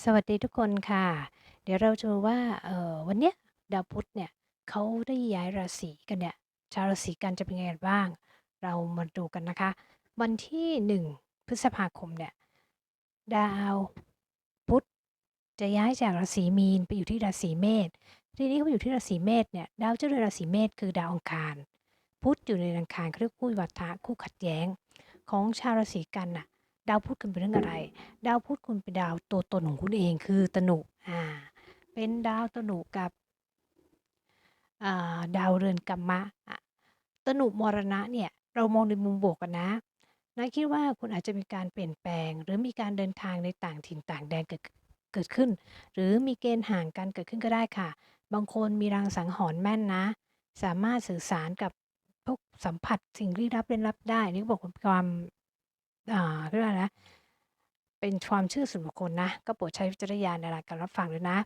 สวัสดีทุกคนค่ะ เดี๋ยวเราจะดูว่าเอ่อวันเนี้ยดาวพุธเนี่ยเขาได้ย้ายราศีกันเนี่ยชาวราศีกันจะเป็นยังไงบ้าง เรามาดูกันนะคะ วันที่ 1 พฤษภาคมเนี่ยดาวพุธจะย้ายจากราศีมีนไปอยู่ที่ราศีเมษทีนี้เขาอยู่ที่ราศีเมษเนี่ยดาวเจ้าเรือนราศีเมษคือดาวอังคาร พุธอยู่ในอังคารเขาเรียกคู่วิวัฒะคู่ขัดแย้ง ของชาวราศีกันน่ะ ดาวพุธคุณเป็นเรื่องอะไร ดาวพุธคุณเป็นดาวตัวตนของคุณเองคือตนุอ่าเป็นดาวตนุกับาดาวเรือนกัมมะอะตนุมรณะเนี่ยเรามองในมุมบวกกันนะนะคิดว่าคุณอาจจะมีการเปลี่ยนแปลง หรือมีการเดินทางในต่างถิ่นต่างแดนเกิดเกิดขึ้น หรือมีเกณฑ์ห่างกันเกิดขึ้นก็ได้ค่ะ บางคนมีรางสังหรณ์แม่นนะ สามารถสื่อสารกับพวกสัมผัสสิ่งลี้ลับเร้นลับได้ นี่ก็บอกความ อ่าเรียกว่อะไรนะ เป็นความเชื่อส่วนบุคคลนะ ก็โปรดใช้วิจารณญาณในการรับฟังด้วยนะ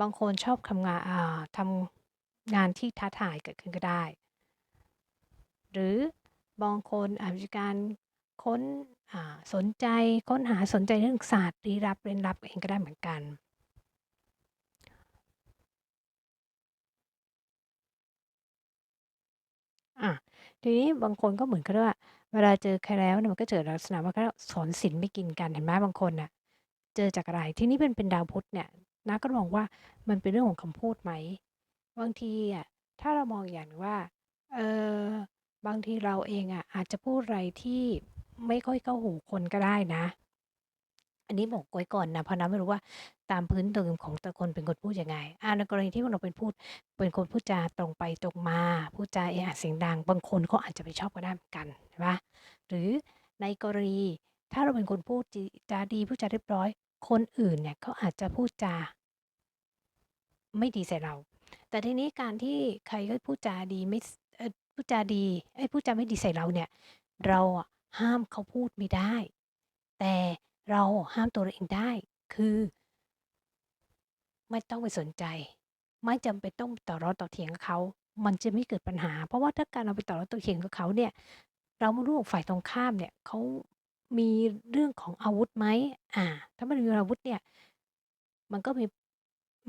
บางคนชอบทำงานอ่าทำงานที่ท้าทายเกิดขึ้นก็ได้ หรือบางคนอาจจะการค้นอ่าสนใจค้นหาสนใจเรื่องศาสตร์ลี้ลับเร้นลับเองก็ได้เหมือนกันอาทีนี้บางคนก็เหมือนกับว่า เวลาเจอใครแล้วเนี่ยมันก็เจอลักษณะว่าเขาสอนศีลไม่กินกันเห็นไหมบางคนน่ะ เจอจากอะไรที่นี้มันเป็นดาวพุธเนี่ยน้าก็มองว่ามันเป็นเรื่องของคำพูดไหมบางทีอะถ้าเรามองอย่างหนึ่งว่าเออบางทีเราเองอะอาจจะพูดอะไรที่ไม่ค่อยเข้าหูคนก็ได้นะ อันนี้บอกไว้ก่อนนะเพราะน้าไม่รู้ว่า ตามพื้นเดิมของแต่คนเป็นคนพูดยังไงอาในกรณีที่เราเป็นพูดเป็นคนพูดจาตรงไปตรงมาพูดจาเอะอะเสียงดัง บางคนเขาอาจจะไม่ชอบก็ได้เหมือนกันใช่ปล่าหรือในกรณีถ้าเราเป็นคนพูดจาดีพูดจาเรียบร้อย คนอื่นเนี่ยเขาอาจจะพูดจาไม่ดีใส่เรา แต่ทีนี้การที่ใครก็พูดจาดีไม่พูดจาดีเอ๊ยพูดจาไม่ดีใส่เราเนี่ย เราห้ามเขาพูดไม่ได้ แต่เราห้ามตัวเราเองได้ คือ ไม่ต้องไปสนใจ ไม่จำเป็นต้องต่อล้อต่อเถียงกับเขา มันจะไม่เกิดปัญหา เพราะว่าถ้าการเราไปต่อล้อต่อเถียงกับเขาเนี่ย เราไม่รู้ว่าฝ่ายตรงข้ามเนี่ยเขามีเรื่องของอาวุธไหมอาถ้ามันมีอาวุธเนี่ย มันก็มี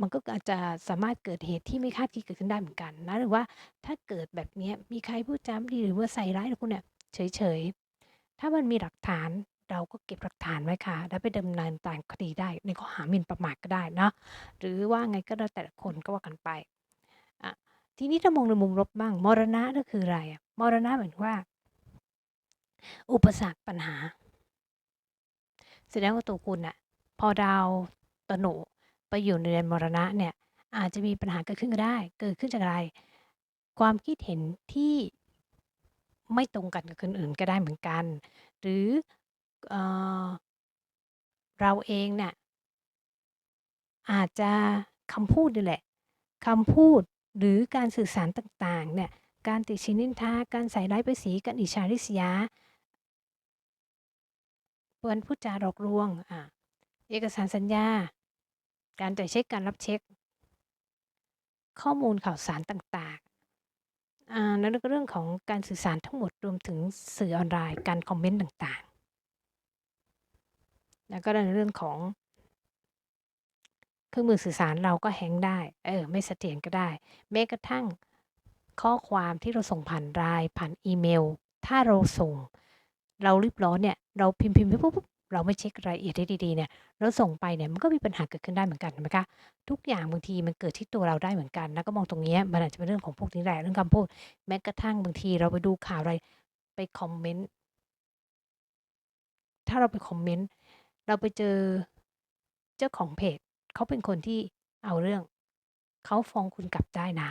มันก็อาจจะสามารถเกิดเหตุที่ไม่คาดคิดเกิดขึ้นได้เหมือนกันนะ หรือว่าถ้าเกิดแบบนี้มีใครพูดจาไม่ดีหรือว่าใส่ร้ายคุณเนี่ยเฉยๆ ถ้ามันมีหลักฐาน เราก็เก็บหลักฐานไว้ค่ะ แล้วไปดำเนินการคดีได้ ในข้อหาหมิ่นประมาทก็ได้เนาะหรือว่าไงก็แล้วแต่ละคนก็ว่ากันไปอะทีนี้ถ้ามองในมุมลบบ้างมรณะก็คืออะไรอะมรณะเหมายถึงว่า อุปสรรคปัญหา แสดงว่าตัวคุณน่ะพอดาวตนุไปอยู่ในเรือนมรณะเนี่ย อาจจะมีปัญหาเกิดขึ้นก็ได้ เกิดขึ้นจากอะไร ความคิดเห็นที่ไม่ตรงกันกับคนอื่นก็ได้เหมือนกัน หรือ เอ่อ เราเองเนี่ย อาจจะคำพูดนี่แหละคำพูดหรือการสื่อสารต่างๆ เนี่ย การติฉินนินทา การใส่ร้ายป้ายสีการอิจฉาริษยาการพูดจาหลอกลวงอาเอกสารสัญญา การจ่ายเช็กการรับเช็กข้อมูลข่าวสารต่างๆอ่าแล้วก็เรื่องของการสื่อสารทั้งหมดรวมถึงสื่อออนไลน์ การคอมเมนต์ต่างๆ แล้วก็ในเรื่องของเครื่องมือสื่อสารเราก็ hang ได้ เออ ไม่เสถียรก็ได้ แม้กระทั่งข้อความที่เราส่งผ่าน LINE ผ่านอีเมล ถ้าเราส่ง เรารีบร้อนเนี่ย เราพิมพ์ๆไปปุ๊บเราไม่เช็กรายละเอียดให้ดีๆเนี่ยเราส่งไปเนี่ยมันก็มีปัญหาเกิดขึ้นได้เหมือนกันนไหมคะทุกอย่างบางทีมันเกิดที่ตัวเราได้เหมือนกัน แล้วก็มองตรงนี้มันอาจจะเป็นเรื่องของพวกนี้แหละเรื่องคำพูด แม้กระทั่งบางทีเราไปดูข่าวอะไรไปคอมเมนต์ถ้าเราไปคอมเมนต์ เราไปเจอเจ้าของเพจเขาเป็นคนที่เอาเรื่อง เขาฟ้องคุณกลับได้นะ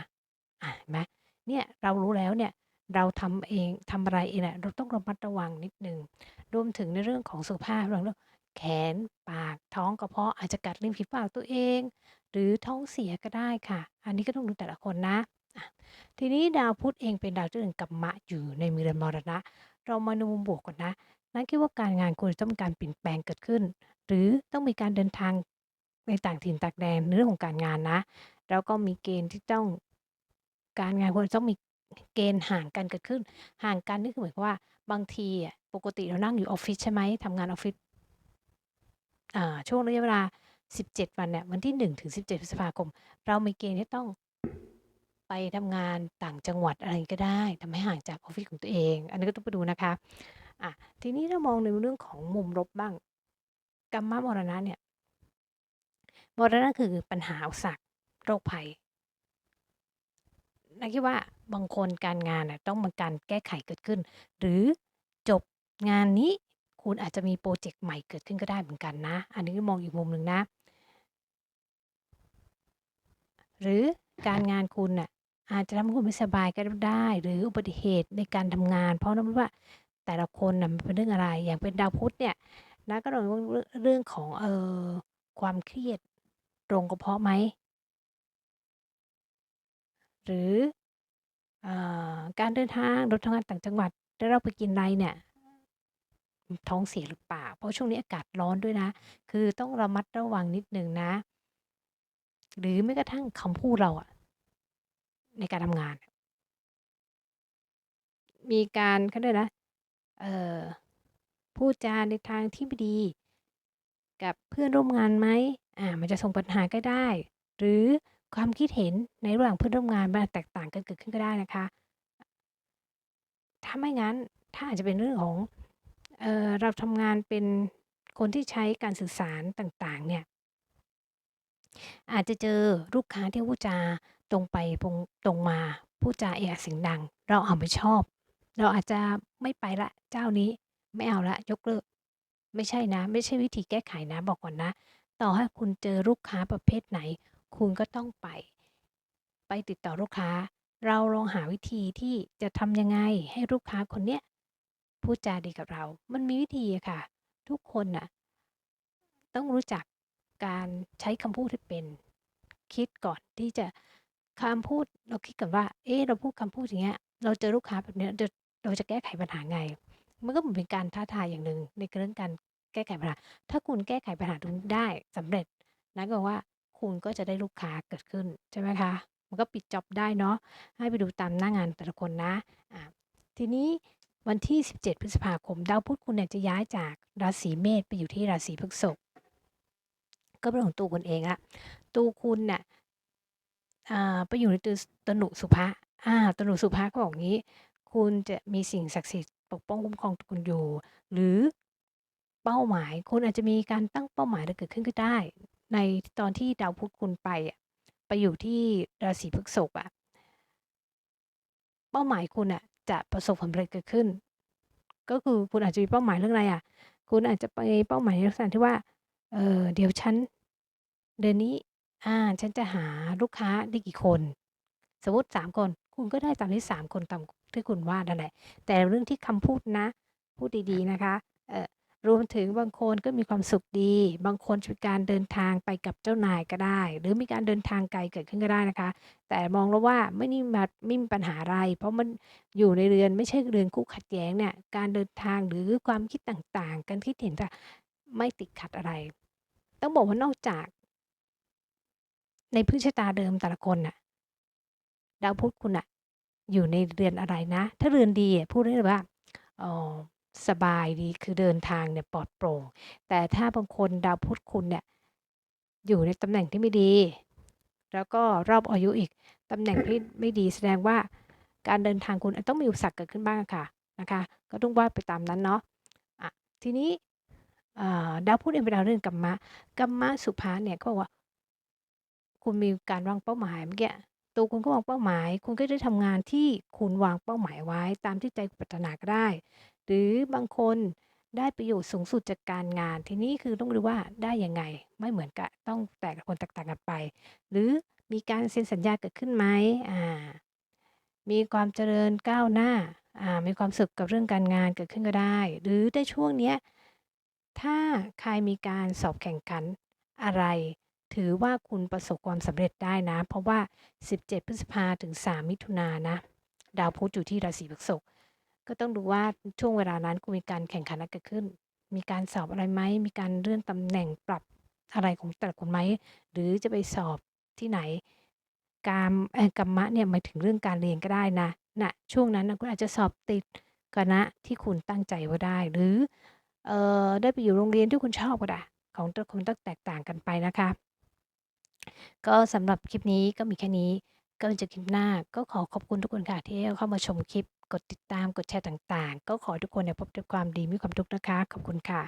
อาเห็นไหมเนี่ยเรารู้แล้วเนี่ยเราทำเองทำอะไรเองเนี่ยเราต้องระมัดระวังนิดหนึ่งรวมถึงในเรื่องของสุขภาพเรื่องแขนปากท้องกระเพาะอาจจะกัดริมฝีปากตัวเอง หรือท้องเสียก็ได้ค่ะ อันนี้ก็ต้องดูแต่ละคนนะ ทีนี้ดาวพุธเองเป็นดาวเจ้าเรือนกัมมะอยู่ในเรือนมรณะ เรามาในมุมบวกก่อนนะ น้าคิดว่าการงานคุณจะต้องมีการเปลี่ยนแปลงเกิดขึ้น หรือต้องมีการเดินทางในต่างถิ่นต่างแดนในเรื่องของการงานนะ แล้วก็มีเกณฑ์ที่ต้อง การงานคุณจะต้องมีเกณฑ์ห่างกันเกิดขึ้น ห่างกันนี่คือหมายความว่าบางทีอะปกติเรานั่งอยู่ออฟฟิศใช่ไหมทำงานออฟฟิศอ่าช่วงระยะเวลา 17 วันเนี่ยวันที่ 1 ถึง 17พฤษภาคม เรามีเกณฑ์ที่ต้องไปทำงานต่างจังหวัดอะไรก็ได้ทำให้ห่างจากออฟฟิศของตัวเอง อันนี้ก็ต้องไปดูนะคะ อะทีนี้ถ้ามองในเรื่องของมุมลบบ้างกรรมมรณะเนี่ยมรณะคือปัญหาอุปสรรคโรคภัยนะคิดว่าบางคนการงานน่ะต้องมีการแก้ไขเกิดขึ้น หรือจบงานนี้คุณอาจจะมีโปรเจกต์ใหม่เกิดขึ้นก็ได้เหมือนกันนะ อันนี้มองอีกมุมหนึ่งนะ หรือการงานคุณน่ะอาจจะทำให้คุณไม่สบายก็ได้ หรืออุบัติเหตุในการทำงาน เพราะนั่นว่า แต่ละคนน่ะมันเป็นเรื่องอะไร อย่างเป็นดาวพุธเนี่ยนะก็ต้องเรื่องของเอ่อความเครียดตรงกระเพาะไหม หรืออการเดินทางรถทำงานต่างจังหวัดแล้วเราไปกินอะไรเนี่ยท้องเสียหรือเปล่า เพราะช่วงนี้อากาศร้อนด้วยนะ คือต้องระมัดระวังนิดหนึ่งนะ หรือแม้กระทั่งคำพูดเราอะในการทำงาน มีการเขาเรียกนะ พูดจาในทางที่ไม่ดี กับเพื่อนร่วมงานไหมอ่ามันจะส่งปัญหาก็ได้ หรือความคิดเห็นในระหว่างเพื่อนร่วมงานมันแตกต่างกันเกิดขึ้นก็ได้นะคะ ถ้าไม่งั้นถ้าอาจจะเป็นเรื่องของเออเราทำงานเป็นคนที่ใช้การสื่อสารต่างๆเนี่ยอาจจะเจอลูกค้าที่พูดจาตรงไปตรงมาพูดจาเอะเสียงดัง เราเอาไม่ชอบ เราอาจจะไม่ไปละเจ้านี้ ไม่เอาละยกเลิก ไม่ใช่นะ ไม่ใช่วิธีแก้ไขนะบอกก่อนนะ ต่อให้คุณเจอลูกค้าประเภทไหน คุณก็ต้องไป ไปติดต่อลูกค้า เราลองหาวิธีที่จะทำยังไงให้ลูกค้าคนเนี้ยพูดจาดีกับเรา มันมีวิธีอะค่ะ ทุกคนน่ะต้องรู้จักการใช้คำพูดให้เป็น คิดก่อนที่จะคำพูดเราคิดกันว่า เอ๊ะเราพูดคำพูดอย่างเงี้ย เราเจอลูกค้าแบบเนี้เรา เราจะแก้ไขปัญหาไง มันก็เหมือนเป็นการท้าทายอย่างหนึ่งในเรื่องการแก้ไขปัญหา ถ้าคุณแก้ไขปัญหาตรงนี้ได้สำเร็จนั่นก็ว่าคุณก็จะได้ลูกค้าเกิดขึ้นใช่ไหมคะ มันก็ปิดจ็อบได้เนาะ ให้ไปดูตามหน้างานแต่ละคนนะอ่าทีนี้วันที่ 17 พฤษภาคม ดาวพุธคุณเนี่ยจะย้ายจากราศีเมษไปอยู่ที่ราศีพฤษภก็เป็นของตัวคุณเองละตัวคุณเนี่ยไปอยู่ในตัวตนุสุภะอ่าตนุสุภะก็บอกงี้ คุณจะมีสิ่งศักดิ์สิทธิ์ปกป้องคุ้มครองคุณอยู่ หรือเป้าหมายคุณอาจจะมีการตั้งเป้าหมายเกิดขึ้นก็ได้ ในตอนที่ดาวพุธคุณไปไปอยู่ที่ราศีพฤษภอะเป้าหมายคุณอะจะประสบความสำเร็จเกิดขึ้น ก็คือคุณอาจจะมีเป้าหมายเรื่องอะไรอะคุณอาจจะไปเป้าหมายในลักษณะที่ว่าเออเดี๋ยวฉันเดือนนี้อ่าฉันจะหาลูกค้าได้กี่คน สมมติสามคน คุณก็ได้ตามที่สามคนตาม ที่คุณว่านั่นแหละ แต่เรื่องที่คำพูดนะ พูดดีๆนะคะเออรวมถึงบางคนก็มีความสุขดี บางคนมีการเดินทางไปกับเจ้านายก็ได้ หรือมีการเดินทางไกลเกิดขึ้นก็ได้นะคะ แต่มองแล้วว่าไม่นี่มาไม่มีปัญหาอะไร เพราะมันอยู่ในเรือนไม่ใช่เรือนคู่ขัดแย้งเนี่ย การเดินทางหรือความคิดต่างๆการคิดเห็นจะไม่ติดขัดอะไร ต้องบอกว่านอกจาก ในพื้นชะตาเดิมแต่ละคนน่ะ ดาวพุธคุณอะ อยู่ในเรือนอะไรนะ ถ้าเรือนดีพูดได้เลยว่าอ๋อสบายดีคือเดินทางเนี่ยปลอดโปร่ง แต่ถ้าบางคนดาวพุธคุณเนี่ยอยู่ในตำแหน่งที่ไม่ดี แล้วก็รอบอายุอีกตำแหน่งที่ไม่ดีแสดงว่าการเดินทางคุณต้องมีอุปสรรคเกิดขึ้นบ้างค่ะนะคะก็ต้องว่าไปตามนั้นเนาะะทีนี้ดาวพุธเองเป็นดาวเรื่องกรรมะกรรมะสุภาเนี่ยก็บอกว่า คุณมีการวางเป้าหมายเมื่อกี้ ตัวคุณก็วางเป้าหมาย คุณก็ได้ทำงานที่คุณวางเป้าหมายไว้ ตามที่ใจปรารถนาก็ได้ หรือบางคนได้ประโยชน์สูงสุดจากการงาน ทีนี้คือต้องรู้ว่าได้ยังไง ไม่เหมือนกันต้องแต่ละคนแตกต่างกันไป หรือมีการเซ็นสัญญาเกิดขึ้นไหมอ่า มีความเจริญก้าวหน้าอ่ามีความสุขกับเรื่องการงานเกิดขึ้นก็ได้ หรือในช่วงเนี้ยถ้าใครมีการสอบแข่งขันอะไร ถือว่าคุณประสบความสำเร็จได้นะ เพราะว่า 17 พฤษภาถึง 3 มิถุนายนนะ ดาวพุธอยู่ที่ราศีพฤษภก็ต้องดูว่าช่วงเวลานั้นคุณมีการแข่งขันอะไรเกิดขึ้น มีการสอบอะไรไหม มีการเลื่อนตำแหน่งปรับอะไรของแต่ละคนไหม หรือจะไปสอบที่ไหน การกรรมะเนี่ยหมายถึงเรื่องการเรียนก็ได้นะนะช่วงนั้นนะคุณอาจจะสอบติดคณะที่คุณตั้งใจว่าได้ หรือเออได้ไปอยู่โรงเรียนที่คุณชอบก็ได้ ของแต่ละคนต้องแตกต่างกันไปนะคะ ก็สำหรับคลิปนี้ก็มีแค่นี้ ก็จะคลิปหน้า ก็ขอขอบคุณทุกคนค่ะที่เข้ามาชมคลิป กดติดตาม กดแชร์ต่างๆ ก็ขอทุกคนเนี่ยพบแต่ความดีมีความทุกข์นะคะ ขอบคุณค่ะ